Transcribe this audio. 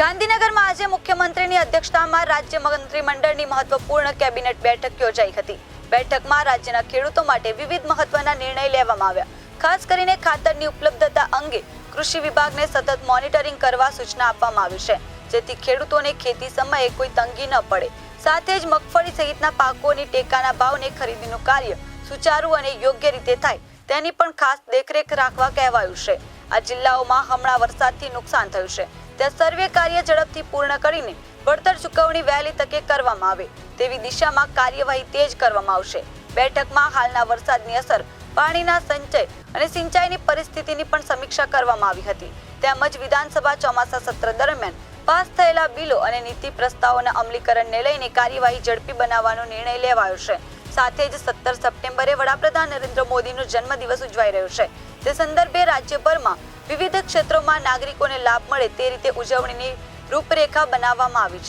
ગાંધીનગરમાં આજે મુખ્યમંત્રીની અધ્યક્ષતામાં રાજ્ય મંત્રીમંડળની મહત્વપૂર્ણ કેબિનેટ બેઠક યોજાઈ હતી. બેઠકમાં રાજ્યના ખેડૂતો માટે વિવિધ મહત્વના નિર્ણય લેવામાં આવ્યા. ખાસ કરીને ખાતરની ઉપલબ્ધતા અંગે કૃષિ વિભાગને સતત મોનિટરિંગ કરવા સૂચના આપવામાં આવી છે, જેથી ખેડૂતોને ખેતી સમયે કોઈ તંગી ન પડે. સાથે જ મગફળી સહિતના પાકોની ટેકાના ભાવને ખરીદીનું કાર્ય સુચારુ અને યોગ્ય રીતે થાય તેની પણ ખાસ દેખરેખ રાખવા કહેવાયું છે. આ જિલ્લાઓમાં હમણાં વરસાદથી નુકસાન થયું છે. ત્યાં સર્વે કાર્ય ઝડપથી પૂર્ણ કરીને વળતર ચૂકવણી વહેલી તકે કરવામાં આવે તેવી દિશામાં કાર્યવાહી તેજ કરવામાં આવશે. બેઠકમાં હાલના વરસાદની અસર, પાણીના સંચય અને સિંચાઈની પરિસ્થિતિની પણ સમીક્ષા કરવામાં આવી હતી. તેમજ વિધાનસભા ચોમાસા સત્ર દરમિયાન પાસ થયેલા બિલો અને નીતિ પ્રસ્તાવોના અમલીકરણને લઈને કાર્યવાહી ઝડપી બનાવવાનો નિર્ણય લેવાયો છે. સાથે જ સત્તર સપ્ટેમ્બરે વડાપ્રધાન નરેન્દ્ર મોદીનો જન્મદિવસ ઉજવાઈ રહ્યો છે. તે સંદર્ભે રાજ્યભરમાં વિવિધ ક્ષેત્રોમાં નાગરિકોને લાભ મળે તે રીતે ઉજવણીની રૂપરેખા બનાવવામાં આવી